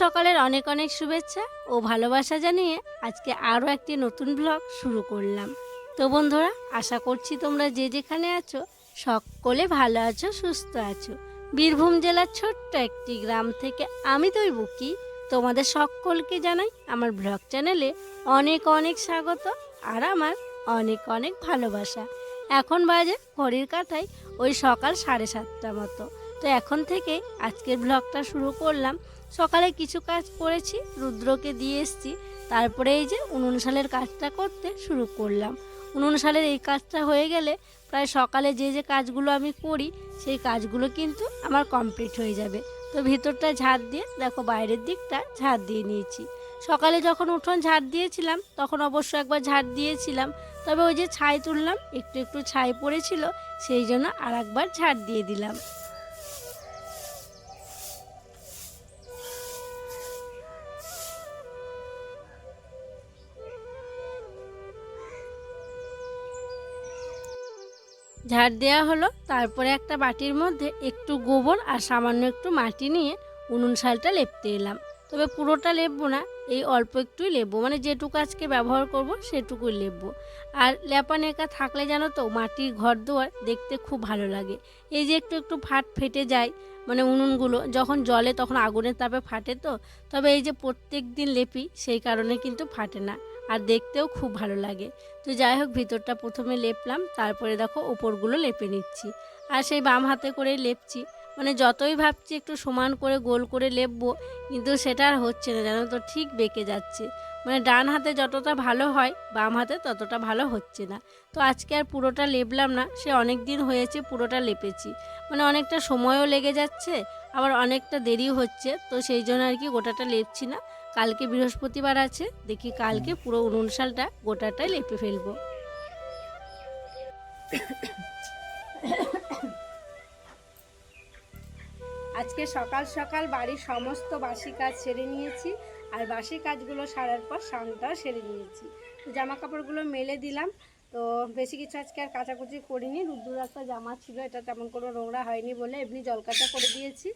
সকালের অনেক অনেক শুভেচ্ছা ও ভালোবাসা জানিয়ে আজকে আরও একটি নতুন ব্লগ শুরু করলাম। তো বন্ধুরা, আশা করছি তোমরা যে যেখানে আছো সকলে ভালো আছো, সুস্থ আছো। বীরভূম জেলার ছোট্ট একটি গ্রাম থেকে আমি তোই বুকি। তোমাদের সকলকে জানাই আমার ব্লগ চ্যানেলে অনেক অনেক স্বাগত আর আমার অনেক অনেক ভালোবাসা। এখন বাজে ঘড়ির কাঁটায়, ওই সকাল সাড়ে সাতটা মতো। তো এখন থেকে আজকের ব্লগটা শুরু করলাম। সকালে কিছু কাজ করেছি, রুদ্রকে দিয়ে এসছি। তারপরে এই যে উনুন সালের কাজটা করতে শুরু করলাম। উনুন সালের এই কাজটা হয়ে গেলে প্রায় সকালে যে যে কাজগুলো আমি করি, সেই কাজগুলো কিন্তু আমার কমপ্লিট হয়ে যাবে। তো ভিতরটা ঝাড় দিয়ে, দেখো বাইরের দিকটা ঝাড় দিয়ে নিয়েছি। সকালে যখন উঠোন ঝাড় দিয়েছিলাম, তখন অবশ্য একবার ঝাড় দিয়েছিলাম। তবে ওই যে ছাই তুললাম, একটু একটু ছাই পড়েছিল, সেই জন্য আর একবার ঝাড় দিয়ে দিলাম। ঝাড় দেওয়া হলো। তারপরে একটা বাটির মধ্যে একটু গোবর আর সামান্য একটু মাটি নিয়ে উনুন শালটা লেপতে এলাম। তবে পুরোটা লেপবো না, এই অল্প একটুই লেপবো। মানে যেটুকু আজকে ব্যবহার করব সেটুকুই লেপবো। আর লেপা নেকা থাকলে জানো তো, মাটির ঘর দুয়ার দেখতে খুব ভালো লাগে। এই যে একটু একটু ফাট ফেটে যায় মানে উনুনগুলো, যখন জলে তখন আগুনের তাপে ফাটে তো। তবে এই যে প্রত্যেক দিন লেপি, সেই কারণে কিন্তু ফাটে না। আর দেখতেও খুব ভালো লাগে। তো যাই হোক, ভিতরটা প্রথমে লেপলাম, তারপরে দেখো ওপরগুলো লেপে নিচ্ছি। আর সেই বাম হাতে করে লেপছি। মানে যতই ভাবছি একটু সমান করে গোল করে লেপবো, কিন্তু সেটা আর হচ্ছে না, জানো তো, ঠিক বেঁকে যাচ্ছে। মানে ডান হাতে যতটা ভালো হয়, বাম হাতে ততটা ভালো হচ্ছে না। তো আজকে আর পুরোটা লেপলাম না, সে অনেক দিন হয়েছে পুরোটা লেপেছি। মানে অনেকটা সময়ও লেগে যাচ্ছে, আবার অনেকটা দেরিও হচ্ছে, তো সেই জন্য আর কি গোটাটা লেপছি না। কালকে বৃহস্পতিবার আছে দেখি কালকে পুরো উনুন শালটা গোটাটাই লেপে ফেলব। আজকে সকাল সকাল বাড়ির সমস্ত বাসি কাজ সেরে নিয়েছি আর বাসি কাজগুলো সারার পর স্নানটাও সেরে নিয়েছি। জামা কাপড়গুলো মেলে দিলাম তো বেশি কিছু আজকে আর কাচাকুচি করিনি, রুদ্র একটা জামা ছিল, এটা তেমন কোনো নোংরা হয়নি বলে এমনি জল জলকাচা করে দিয়েছি।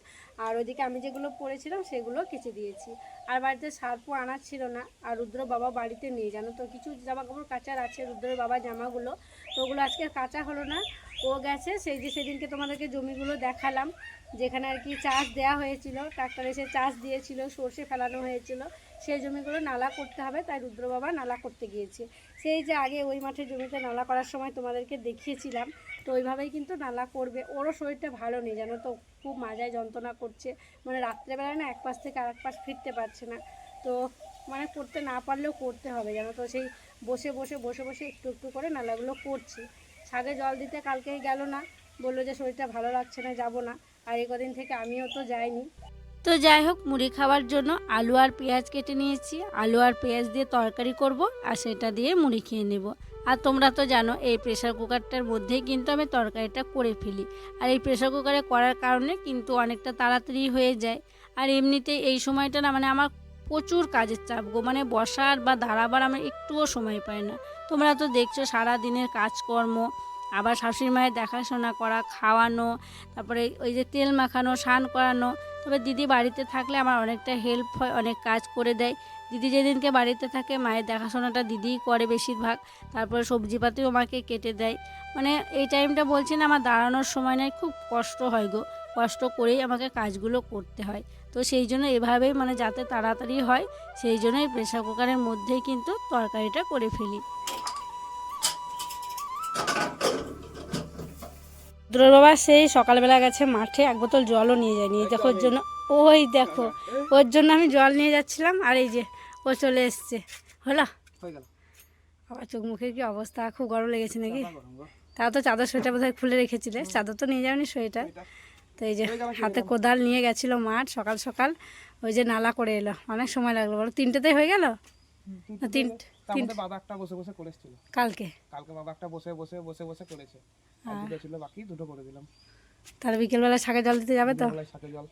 আর ওইদিকে আমি যেগুলো পরেছিলাম সেগুলো কেচে দিয়েছি। আর বাড়িতে সার্পও আনার ছিল না, আর রুদ্র বাবা বাড়িতে নেই, জানো তো? কিছু জামা কাপড় কাচার আছে, রুদ্রের বাবা জামাগুলো। তো ওগুলো আজকে কাচা কাঁচা হলো না। ও গেছে সেই যে সেদিনকে তোমাদেরকে জমিগুলো দেখালাম, যেখানে আর কি চাষ দেওয়া হয়েছিল ট্রাক্টর এসে চাষ দিয়েছিল, সর্ষে ফেলানো হয়েছিল, সেই জমিগুলো নালা করতে হবে, তাই রুদ্র বাবা নালা করতে গিয়েছে। সেই যে আগে ওই মাঠের জমিতে নালা করার সময় তোমাদেরকে দেখিয়েছিলাম, তো ওইভাবেই কিন্তু নালা করবে। ওরও শরীরটা ভালো নেই, জানো তো, খুব মাজায় যন্ত্রণা করছে মানে রাত্রেবেলায় না এক পাশ থেকে আরেক পাশ ফিরতে পারছে না। তো মানে করতে না পারলেও করতে হবে, জানো তো, সেই বসে বসে বসে বসে একটু একটু করে নালাগুলো করছি। শাকে জল দিতে কালকেই গেল না। বলল যে শরীরটা ভালো লাগছে না, যাব না। আর এই কদিন থেকে আমিও তো যাইনি। তো যাই হোক, মুড়ি খাওয়ার জন্য আলু আর পেঁয়াজ কেটে নিয়েছি। আলু আর পেঁয়াজ দিয়ে তরকারি করব আর সেটা দিয়ে মুড়ি খেয়ে নেব। আর তোমরা তো জানো, এই প্রেশার কুকারটার মধ্যেই কিন্তু আমি তরকারিটা করে ফেলি। আর এই প্রেশার কুকারে করার কারণে কিন্তু অনেকটা তাড়াতাড়ি হয়ে যায়। আর এমনিতে এই সময়টা না মানে আমার প্রচুর কাজের চাপ গো। মানে বসার বা দাঁড়াবার আমার একটুও সময় পাই না। তোমরা তো দেখছ সারা দিনের কাজকর্ম, আবার শাশুড়ি মায়ের দেখাশোনা করা, খাওয়ানো, তারপরে ওই যে তেল মাখানো, স্নান করানো। তবে দিদি বাড়িতে থাকলে আমার অনেকটা হেল্প হয়, অনেক কাজ করে দেয়। দিদি যেদিনকে বাড়িতে থাকে, মায়ের দেখাশোনাটা দিদিই করে বেশিরভাগ। তারপরে সবজিপাতিও আমাকে কেটে দেয়। মানে এই টাইমটা বলছি না, আমার দাঁড়ানোর সময় নয়, খুব কষ্ট হয় গো। কষ্ট করেই আমাকে কাজগুলো করতে হয়। তো সেই জন্য এভাবেই মানে যাতে তাড়াতাড়ি হয়, সেই জন্যই প্রেশার কুকারের মধ্যেই কিন্তু তরকারিটা করে ফেলি। বাবা সেই সকালবেলা গেছে মাঠে, এক বোতল জলও নিয়ে যায়নি। দেখো ওর জন্য, ওই দেখো, ওর জন্য আমি জল নিয়ে যাচ্ছিলাম, আর এই যে ও চলে এসছে। হলো? আবার চোখ মুখের কি অবস্থা? খুব গরম লেগেছে নাকি? তাও তো চাদর সোয়েটার বোধহয় খুলে রেখেছিলে চাদর তো নিয়ে যাওনি সোয়েটার। তো এই যে হাতে কোদাল নিয়ে গেছিল মাঠ সকাল সকাল। ওই যে নালা করে এলো। অনেক সময় লাগল। বলো তিনটেতেই হয়ে গেল? না তিন তার বাবা একটা বসে বসে করেছিল কালকে? কালকে বাবা একটা বসে বসে বসে বসে করেছে। আর দুটো ছিল বাকি দুটো করে দিলাম। তাহলে বিকেলবেলা শাকে জল দিতে যাবে তো? সাথে জল।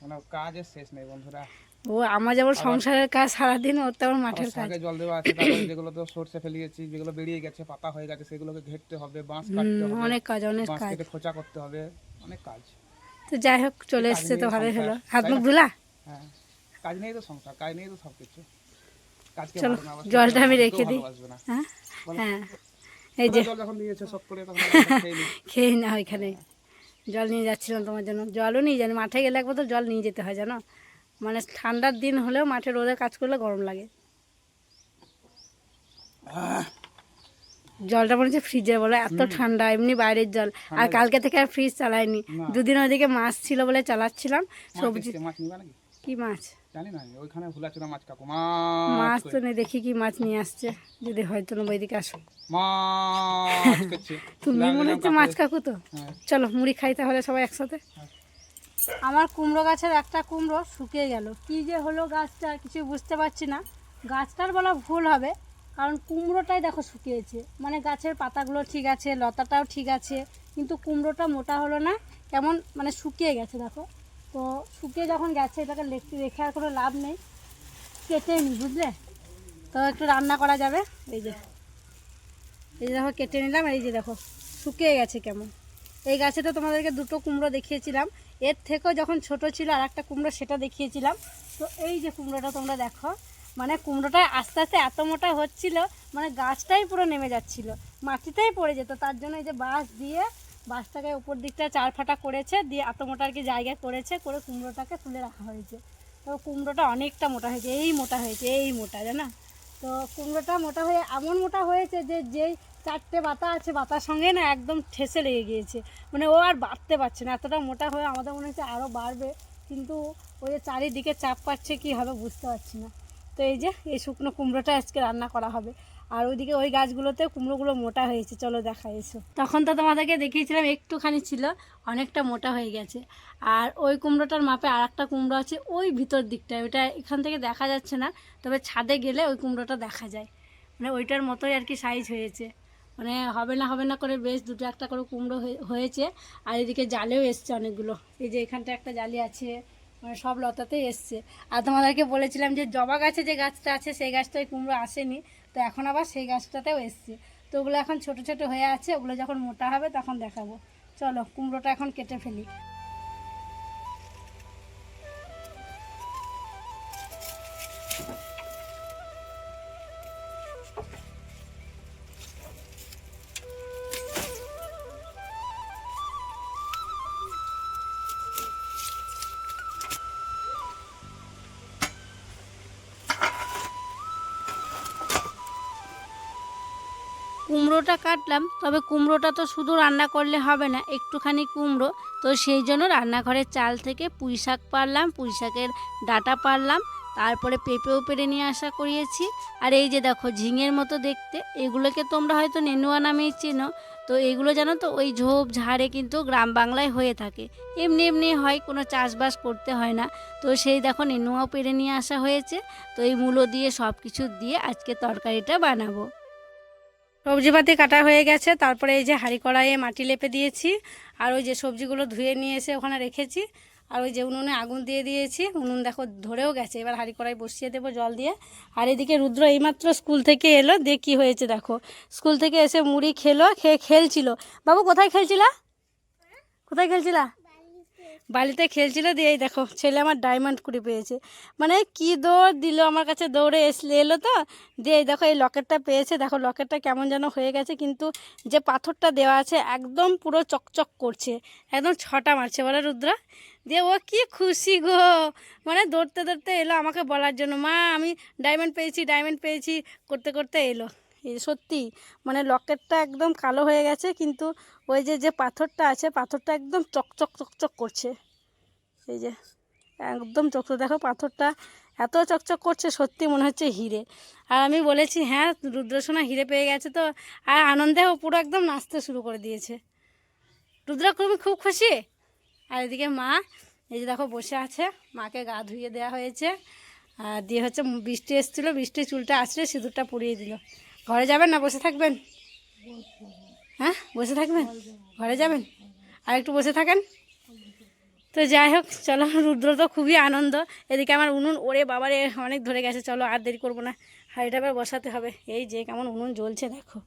মানে কাজের শেষ নেই বন্ধুরা। ও আমার যেমন সংসারের কাজ সারাদিন ওর তেমন মাঠের কাজ। জল দেওয়া আছে তারপরে যেগুলো তো সরষে ফেলিয়েছি যেগুলো বেরিয়ে গেছে পাতা হয়ে গেছে সেগুলোকে ঘেরতে হবে বাঁশ কাটতে হবে অনেক কাজ অনেক কাজ। খোঁচা করতে হবে অনেক কাজ। তো যাই হোক চলে এসছে তো ভালোই হলো। হাত মুখ ধুলা? হ্যাঁ কাজ নেই তো সংসার কাজ নেই তো সব কিছু। চলো, জলটা আমি রেখে দিই। হ্যাঁ? হ্যাঁ। এই যে খেয়ে না ওইখানে। জল নিয়ে যাচ্ছিলাম তোমার জন্য। জলও নিয়ে জানি মাঠে গেলে একবার তো জল নিয়ে যেতে হয় জানো? মানে ঠান্ডার দিন হলেও মাঠে রোদে কাজ করলে গরম লাগে। জলটা মনে হচ্ছে ফ্রিজে বলে এত ঠান্ডা এমনি বাইরের জল। আর কালকে থেকে আর ফ্রিজ চালাইনি। দুদিন ওইদিকে মাছ ছিল বলে চালাচ্ছিলাম সবজি কি মাছ? মাছ কাকু। মাছ মাছ তো নেই দেখি কি মাছ নিয়ে আসছে। যদি হয়তো না ওইদিকে আসো। তুমি মনে হচ্ছে মাছ কাকু তো। হ্যাঁ। চলো মুড়ি খাই তাহলে সবাই একসাথে। হ্যাঁ। আমার কুমড়ো গাছের একটা কুমড়ো শুকিয়ে গেল। কি যে হলো গাছটা কিছু বুঝতে পারছি না। গাছটার বলা ভুল হবে, কারণ কুমড়োটাই দেখো শুকিয়েছে। মানে গাছের পাতাগুলো ঠিক আছে, লতাটাও ঠিক আছে, কিন্তু কুমড়োটা মোটা হলো না, কেমন মানে শুকিয়ে গেছে দেখো। তো শুকিয়ে যখন গেছে, এটাকে রেখে আর কোনো লাভ নেই। কেটে নি, বুঝলে? তো একটু রান্না করা যাবে। এই যে এই যে দেখো, কেটে নিলাম। এই যে দেখো, শুকিয়ে গেছে কেমন। এই গাছে তো তোমাদেরকে দুটো কুমড়ো দেখিয়েছিলাম। এর থেকেও যখন ছোট ছিল আর একটা কুমড়ো সেটা দেখিয়েছিলাম। তো এই যে কুমড়োটা তোমরা দেখো মানে কুমড়োটা আস্তে আস্তে এত মোটা হচ্ছিল মানে গাছটাই পুরো নেমে যাচ্ছিল, মাটিতেই পড়ে যেত। তার জন্য এই যে বাঁশ দিয়ে, বাঁশটাকে উপর দিকটা চার ফাটা করেছে, দিয়ে এত মোটা আর কি জায়গায় করেছে, করে কুমড়োটাকে তুলে রাখা হয়েছে। তো কুমড়োটা অনেকটা মোটা হয়েছে, এই মোটা হয়েছে, এই মোটা, জানা? তো কুমড়োটা মোটা হয়ে, এমন মোটা হয়েছে যে, যেই চারটে বাতা আছে, বাতার সঙ্গে না একদম ঠেসে লেগে গিয়েছে। মানে ও আর বাড়তে পারছে না, এতটা মোটা হয়ে আমাদের মনে হচ্ছে আরও বাড়বে। কিন্তু ওই চারিদিকে চাপ পাচ্ছে কি হবে বুঝতে পারছি না। তো এই যে, এই শুকনো কুমড়োটা আজকে রান্না করা হবে। আর ওইদিকে ওই গাছগুলোতে কুমড়োগুলো মোটা হয়েছে, চলো দেখা এসো। তখন তো তোমাদেরকে দেখিয়েছিলাম, একটুখানি ছিল, অনেকটা মোটা হয়ে গেছে। আর ওই কুমড়োটার মাপে আর একটা কুমড়ো আছে ওই ভিতর দিকটায়, ওইটা এখান থেকে দেখা যাচ্ছে না, তবে ছাদে গেলে ওই কুমড়োটা দেখা যায়। মানে ওইটার মতোই আর কি সাইজ হয়েছে। মানে হবে না হবে না করে বেশ দুটো একটা করে কুমড়ো হয়ে- হয়েছে। আর এদিকে জালেও এসছে অনেকগুলো। এই যে এখানটা একটা জালি আছে মানে সব লতাতেই এসছে। আর তোমাদেরকে বলেছিলাম যে জবা গাছে যে গাছটা আছে, সেই গাছটায় কুমড়ো আসেনি। তো এখন আবার সেই গাছটাতেও এসছে। তো ওগুলো এখন ছোট ছোট হয়ে আছে, ওগুলো যখন মোটা হবে তখন দেখাবো। চলো, কুমড়োটা এখন কেটে ফেলি। কুমড়োটা কাটলাম, তবে কুমড়োটা তো শুধু রান্না করলে হবে না, একটুখানি কুমড়ো। তো সেই জন্য রান্নাঘরের চাল থেকে পুঁই শাক পারলাম, পুঁই শাকের ডাটা পারলাম, তারপরে পেঁপেও পেরে নিয়ে আসা করিয়েছি। আর এই যে দেখো, ঝিঙের মতো দেখতে, এগুলোকে তোমরা হয়তো নেনুয়া নামেই চেনো। তো এগুলো জানো তো, ওই ঝোপ ঝাড়ে কিন্তু গ্রাম বাংলায় হয়ে থাকে। এমনি এমনি হয়, কোনো চাষবাস করতে হয় না। তো সেই দেখো, নেনুয়াও পেরে নিয়ে আসা হয়েছে। তো এই মূলো দিয়ে সব কিছু দিয়ে আজকে তরকারিটা বানাবো। সবজিপাতি কাটা হয়ে গেছে, তারপরে এই যে হাঁড়ি কড়াইয়ে মাটি লেপে দিয়েছি, আর ওই যে সবজিগুলো ধুয়ে নিয়ে এসে ওখানে রেখেছি, আর ওই যে উনুনে আগুন দিয়ে দিয়েছি, উনুন দেখো ধরেও গেছে, এবার হাঁড়ি কড়াই বসিয়ে দেবো জল দিয়ে, আর এদিকে রুদ্র এইমাত্র স্কুল থেকে এলো, দিয়ে কী হয়েছে দেখো, স্কুল থেকে এসে মুড়ি খেলো, খেয়ে খেলছিল, বাবু কোথায় খেলছিলা? কোথায় খেলছিলা? বালিতে খেলছিল দিয়ে দেখো, ছেলে আমার ডায়মন্ড কুড়ি পেয়েছে। মানে কি দৌড় দিল আমার কাছে, দৌড়ে এসলে এলো তো দিয়ে দেখো এই লকেটটা পেয়েছে। দেখো লকেটটা কেমন যেন হয়ে গেছে, কিন্তু যে পাথরটা দেওয়া আছে একদম পুরো চকচক করছে, একদম ছটা মারছে বলে রুদ্রা। দিয়ে ও কি খুশি গো মানে দৌড়তে দৌড়তে এলো আমাকে বলার জন্য। মা, আমি ডায়মন্ড পেয়েছি ডায়মন্ড পেয়েছি, করতে করতে এলো। সত্যি মানে লকেটটা একদম কালো হয়ে গেছে, কিন্তু ওই যে যে পাথরটা আছে, পাথরটা একদম চকচক চকচক করছে। এই যে, একদম চকচক দেখো পাথরটা এত চকচক করছে, সত্যি মনে হচ্ছে হিরে। আর আমি বলেছি হ্যাঁ রুদ্রসোনা হিরে পেয়ে গেছে তো। আর আনন্দে ও পুরো একদম নাচতে শুরু করে দিয়েছে। রুদ্র খুব খুশি? আর এদিকে মা, এই যে দেখো, বসে আছে। মাকে গা ধুয়ে দেওয়া হয়েছে। আর দিয়ে হচ্ছে বৃষ্টি এসেছিল বৃষ্টি চুলটা আসলে সিঁদুরটা পুড়িয়ে দিল। ঘরে যাবেন না? বসে থাকবেন? হ্যাঁ? বসে থাকবেন? ঘরে যাবেন? আর একটু বসে থাকেন? তো যাই হোক, চলো, রুদ্র তো খুবই আনন্দ। এদিকে আমার উনুন ওরে বাবারে, অনেক ধরে গেছে। চলো, আর দেরি করব না। হাঁড়িটা এবার বসাতে হবে। এই যে কেমন উনুন জ্বলছে, দেখো।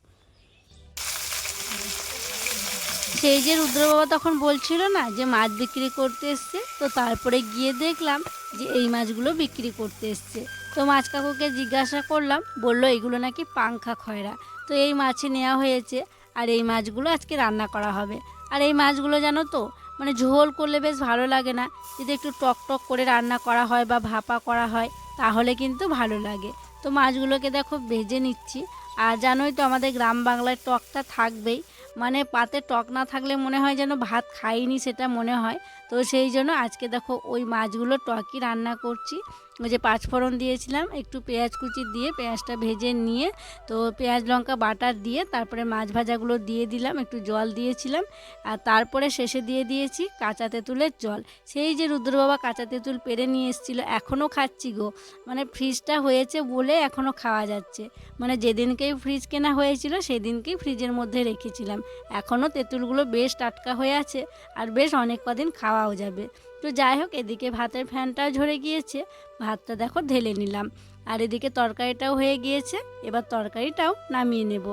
সেই যে রুদ্র বাবা তখন বলছিল না যে মাছ বিক্রি করতে এসছে, তো তারপরে গিয়ে দেখলাম যে এই মাছগুলো বিক্রি করতে এসছে। তো মাছ কাকুকে জিজ্ঞাসা করলাম, বলল, এগুলো নাকি পাংখা খয়রা। তো এই মাছই নেওয়া হয়েছে। আর এই মাছগুলো আজকে রান্না করা হবে। আর এই মাছগুলো জানো তো মানে ঝোল করলে বেশ ভালো লাগে না। যদি একটু টক টক করে রান্না করা হয় বা ভাপা করা হয়, তাহলে কিন্তু ভালো লাগে। তো মাছগুলোকে দেখো ভেজে নিচ্ছি। আর জানোই তো আমাদের গ্রাম বাংলায় টকটা থাকবেই। মানে পাতে টক না থাকলে মনে হয় যেন ভাত খাইনি সেটা মনে হয়। তো সেই জন্য আজকে দেখো ওই মাছগুলো টকই রান্না করছি। ওই যে পাঁচফোড়ন দিয়েছিলাম, একটু পেঁয়াজ কুচি দিয়ে পেঁয়াজটা ভেজে নিয়ে, তো পেঁয়াজ, লঙ্কা, বাটার দিয়ে তারপরে মাছ ভাজাগুলো দিয়ে দিলাম, একটু জল দিয়েছিলাম, আর তারপরে শেষে দিয়ে দিয়েছি কাঁচা তেঁতুলের জল। সেই যে রুদ্রবাবা কাঁচা তেঁতুল পেরে নিয়ে এসেছিল, এখনও খাচ্ছি গো। মানে ফ্রিজটা হয়েছে বলে এখনও খাওয়া যাচ্ছে। মানে যেদিনকেই ফ্রিজ কেনা হয়েছিল, সেদিনকেই ফ্রিজের মধ্যে রেখেছিলাম। এখনও তেঁতুলগুলো বেশ টাটকা হয়ে আছে, আর বেশ অনেক কদিন খাওয়াও যাবে। তো যাই হোক, এদিকে ভাতের ফ্যানটাও ঝরে গিয়েছে। ভাতটা দেখো ঢেলে নিলাম। আর এদিকে তরকারিটাও হয়ে গিয়েছে। এবার তরকারিটাও নামিয়ে নেব।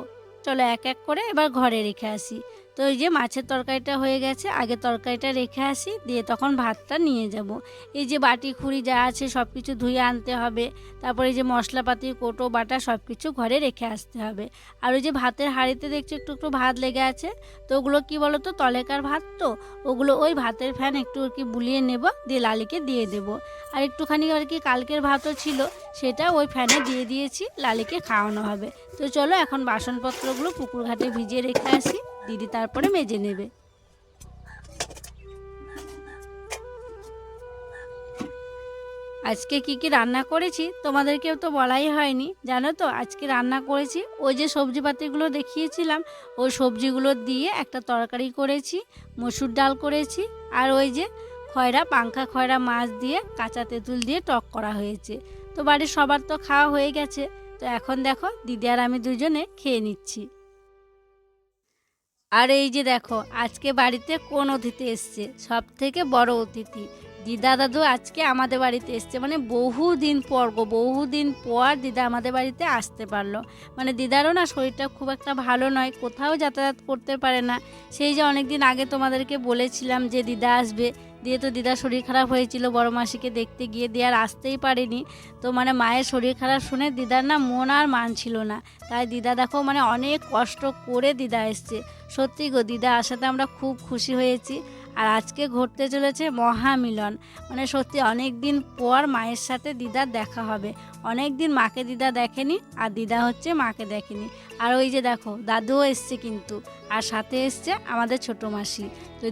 চলো এক এক করে এবার ঘরে রেখে আসি। তো এই যে মাছের তরকারিটা হয়ে গেছে, আগে তরকারিটা রেখে আসি, দিয়ে তখন ভাতটা নিয়ে যাব। এই যে বাটি, খুঁড়ি যা আছে সব কিছু ধুয়ে আনতে হবে, তারপরে এই যে মশলাপাতি, কোটো, বাটা সব কিছু ঘরে রেখে আসতে হবে। আর ওই যে ভাতের হাঁড়িতে দেখছি একটু একটু ভাত লেগে আছে, তো ওগুলো কি বলো তো তলেকার ভাত তো, ওগুলো ওই ভাতের ফ্যান একটু আর কি বুলিয়ে নেব, দিয়ে লালিকে দিয়ে দেব। আর একটুখানি আর কি কালকের ভাতও ছিল, সেটা ওই ফ্যানে দিয়ে দিয়েছি, লালিকে খাওয়ানো হবে। তো চলো এখন বাসনপত্রগুলো পুকুর ঘাটে ভিজিয়ে রেখে আসি। দিদি তারপরে মেজে নেবে। আজকে কি কি রান্না করেছি তোমাদেরকেও তো বলাই হয়নি, জানো তো? আজকে রান্না করেছি, ওই যে সবজিপাতিগুলো দেখিয়েছিলাম, ওই সবজিগুলো দিয়ে একটা তরকারি করেছি, মসুর ডাল করেছি, আর ওই যে খয়রা, পাংখা খয়রা মাছ দিয়ে কাঁচা তেঁতুল দিয়ে টক করা হয়েছে। তো বাড়ির সবার তো খাওয়া হয়ে গেছে, তো এখন দেখো দিদি আর আমি দুজনে খেয়ে নিচ্ছি। আর এই যে দেখো, আজকে বাড়িতে কোন অতিথি এসছে? সব থেকে বড় অতিথি। দিদা দাদু আজকে আমাদের বাড়িতে এসছে। মানে বহুদিন পর গো, বহুদিন পর দিদা আমাদের বাড়িতে আসতে পারল। মানে দিদারও না শরীরটা খুব একটা ভালো নয়, কোথাও যাতায়াত করতে পারে না। সেই যে অনেকদিন আগে তোমাদেরকে বলেছিলাম যে দিদা আসবে। দিয়ে তো দিদার শরীর খারাপ হয়েছিল, বড় মাসিকে দেখতে গিয়ে দিয়ে আর আসতেই পারিনি। তো মানে মায়ের শরীর খারাপ শুনে দিদার না মন আর মানছিল না। তাই দিদা দেখো মানে অনেক কষ্ট করে দিদা এসছে। সত্যি গো দিদা আসাতে আমরা খুব খুশি হয়েছি। আর আজকে ঘটতে চলেছে মহামিলন। মানে সত্যি অনেক দিন পর মায়ের সাথে দিদার দেখা হবে। অনেক দিন মাকে দিদা দেখেনি, আর দিদা হচ্ছে মাকে দেখেনি। আর ওই যে দেখো, দাদুও এসছে কিন্তু, আর সাথে এসছে আমাদের ছোটো মাসি।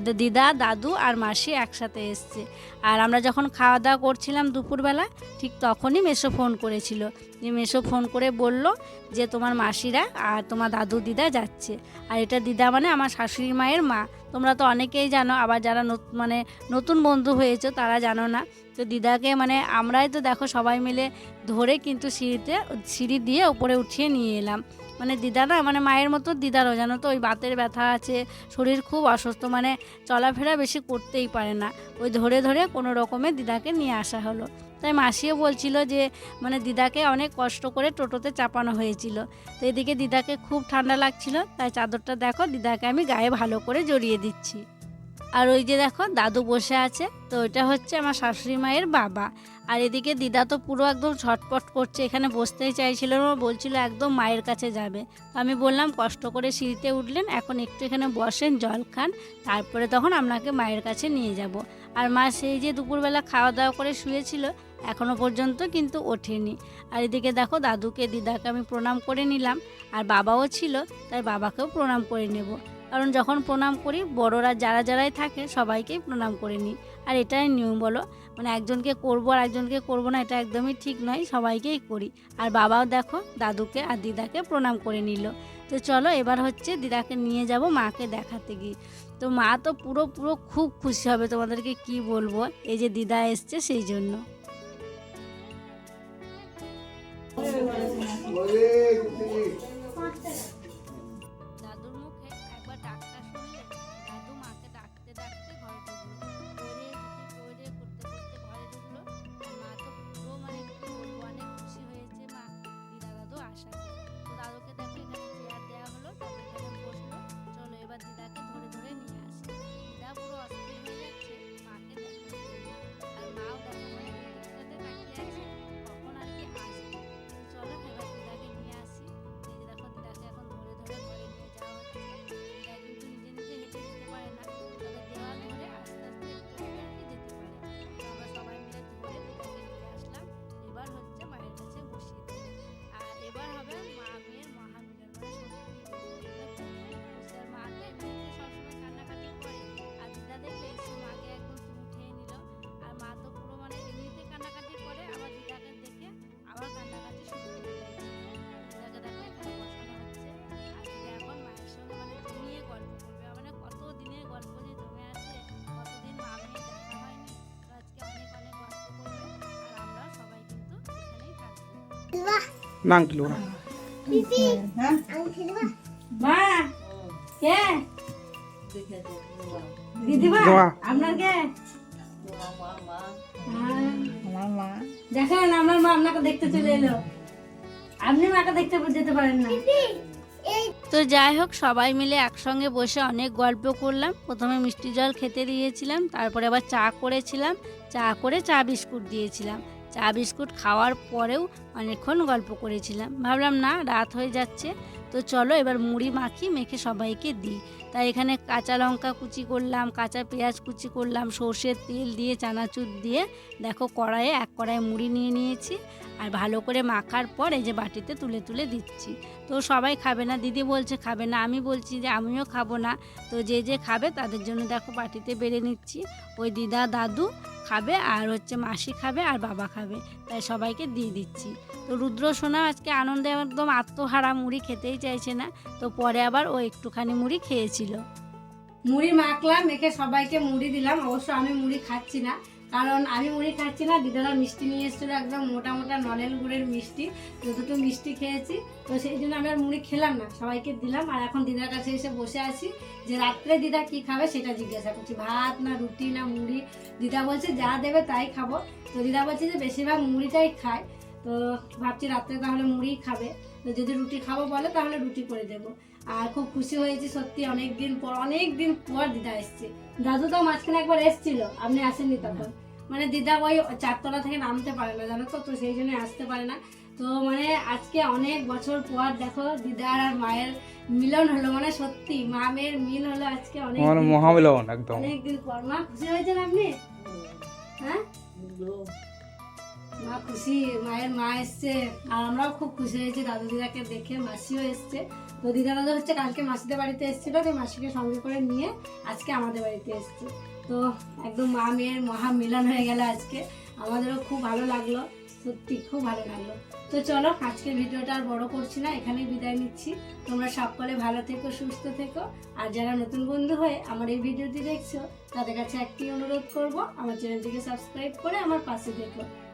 তো দিদা, দাদু আর মাসি একসাথে এসছে। আর আমরা যখন খাওয়া দাওয়া করছিলাম দুপুরবেলা, ঠিক তখনই মেসো ফোন করেছিল। যে মেসো ফোন করে বলল যে তোমার মাসিরা আর তোমার দাদু দিদা যাচ্ছে। আর এটা দিদা মানে আমার শাশুড়ি মায়ের মা। তোমরা তো অনেকেই জানো, আবার যারা মানে নতুন বন্ধু হয়েছে তারা জানো না। তো দিদাকে মানে আমরাই তো দেখো সবাই মিলে ধরে কিন্তু সিঁড়িতে, সিঁড়ি দিয়ে উপরে উঠিয়ে নিয়ে এলাম। মানে দিদা না মানে মায়ের মতো দিদারও, জানো তো? ওই বাতের ব্যথা আছে, শরীর খুব অসুস্থ মানে চলাফেরা বেশি করতেই পারে না। ওই ধরে ধরে কোনো রকমে দিদাকে নিয়ে আসা হলো। তাই মাসিও বলছিল যে মানে দিদাকে অনেক কষ্ট করে টোটোতে চাপানো হয়েছিল। তো এদিকে দিদাকে খুব ঠান্ডা লাগছিল, তাই চাদরটা দেখো, দিদাকে আমি গায়ে ভালো করে জড়িয়ে দিচ্ছি। আর ওই যে দেখো, দাদু বসে আছে। তো এটা হচ্ছে আমার শাশুড়ি মায়ের বাবা। আর এদিকে দিদা তো পুরো একদম ছটপট করছে, এখানে বসতেই চাইছিল বলছিল একদম মায়ের কাছে যাবে। তো আমি বললাম, কষ্ট করে সিঁড়িতে উঠলেন, এখন একটু এখানে বসেন, জল খান, তারপরে তখন আপনাকে মায়ের কাছে নিয়ে যাব। আর মা সেই যে দুপুরবেলা খাওয়া দাওয়া করে শুয়েছিল, এখনও পর্যন্ত কিন্তু ওঠেনি। আর এদিকে দেখো, দাদুকে, দিদাকে আমি প্রণাম করে নিলাম। আর বাবাও ছিল তাই বাবাকেও প্রণাম করে নেব। কারণ যখন প্রণাম করি, বড়রা যারা যারাই থাকে সবাইকেই প্রণাম করে নিই। আর এটাই নিয়ম বলো মানে একজনকে করব আর একজনকে করব না, এটা একদমই ঠিক নয়, সবাইকেই করি। আর বাবাও দেখো, দাদুকে আর দিদাকে প্রণাম করে নিল। তো চলো, এবার হচ্ছে দিদাকে নিয়ে যাব মাকে দেখাতে গিয়ে। তো মা তো পুরো পুরো খুব খুশি হবে, তোমাদেরকে কি বলব? এই যে দিদা এসছে, সেই জন্য। না আংটি নেব না মা কে? দিদিমা আপনার কে? হ্যাঁ। দেখেন আমার মা আপনাকে দেখতে চলে এলো। আপনি মাকে দেখতে যেতে পারেন না। তো যাই হোক সবাই মিলে একসঙ্গে বসে অনেক গল্প করলাম। প্রথমে মিষ্টি জল খেতে দিয়েছিলাম তারপরে আবার চা করেছিলাম। চা করে চা বিস্কুট দিয়েছিলাম। চা বিস্কুট খাওয়ার পরেও অনেকক্ষণ গল্প করেছিলাম। ভাবলাম, না, রাত হয়ে যাচ্ছে, তো চলো এবার মুড়ি মাখি, মেখে সবাইকে দিই। তাই এখানে কাঁচা লঙ্কা কুচি করলাম, কাঁচা পেঁয়াজ কুচি করলাম, সর্ষের তেল দিয়ে, চানাচুর দিয়ে, দেখো কড়াইয়ে এক কড়াই মুড়ি নিয়ে নিয়েছি আর ভালো করে মাখার পর এই যে বাটিতে তুলে তুলে দিচ্ছি। তো সবাই খাবে না, দিদি বলছে খাবে না, আমি বলছি যে আমিও খাব না। তো যে যে খাবে তাদের জন্য দেখো বাটিতে বেড়ে নিচ্ছি। ওই দিদা, দাদু খাবে আর হচ্ছে মাসি খাবে আর বাবা খাবে। তাই সবাইকে দিয়ে দিচ্ছি। তো রুদ্র সোনা আজকে আনন্দে একদম আত্মহারা মুড়ি খেতেই চাইছে না, তো পরে আবার ও একটুখানি মুড়ি খেয়েছিল। মুড়ি মাখলাম, মেখে সবাইকে মুড়ি দিলাম, অবশ্য আমি মুড়ি খাচ্ছি না। কারণ আমি মুড়ি খাচ্ছি না, দিদারা মিষ্টি নিয়ে এসেছিল একদম মোটা মোটা নলেন গুড়ের মিষ্টি তো দুটো মিষ্টি খেয়েছি। তো সেই জন্য আমি আর মুড়ি খেলাম না, সবাইকে দিলাম। আর এখন দিদার কাছে এসে বসে আছি যে রাত্রে দিদা কি খাবে সেটা জিজ্ঞাসা করছি। ভাত না রুটি না মুড়ি? দিদা বলছে, যা দেবে তাই খাব। তো দিদা বলছে যে, বেশিরভাগ মুড়িটাই খায়। তো ভাবছি রাত্রে তাহলে মুড়িই খাবে। তো যদি রুটি খাব বলে, তাহলে রুটি করে দেবো। আর খুব খুশি হয়েছি সত্যি অনেক দিন পর অনেক দিন পর দিদা এসছে। দাদু তো মাঝখানে একবার এসেছিল আপনি আসেননি তখন। মানে দিদা ওই চারতলা থেকে নামতে পারে না জানো তো? তো সেই জন্য আসতে পারে না। তো মানে আজকে অনেক বছর পর দেখো দিদার আর মায়ের মিলন হলো মানে সত্যি মা মেয়ের মিল হলো আজকে অনেক দিন মহামিলন একদম। অনেকদিন পর। মা খুশি হয়েছেন আপনি? হ্যাঁ। মা খুশি, মায়ের মা এসছে। আর আমরাও খুব খুশি হয়েছি দাদু দিদাকে দেখে মাসিও এসছে। তো দিদা দাদা হচ্ছে কালকে মাসিদের বাড়িতে এসেছিল, তো মাসিকে সঙ্গে করে নিয়ে আজকে আমাদের বাড়িতে এসছে। তো একদম মা মেয়ের মহা মিলন হয়ে গেল আজকে। আমাদেরও খুব ভালো লাগল, সত্যি খুব ভালো লাগল। তো চলো আজকে ভিডিওটা আর বড় করছি না, এখানেই বিদায় নিচ্ছি। তোমরা সকলে ভালো থেকো, সুস্থ থেকো। আর যারা নতুন বন্ধু হয়ে আমার এই ভিডিওটি দেখছ, তাদের কাছে একটি অনুরোধ করব, আমার চ্যানেলটিকে সাবস্ক্রাইব করে আমার পাশে থেকো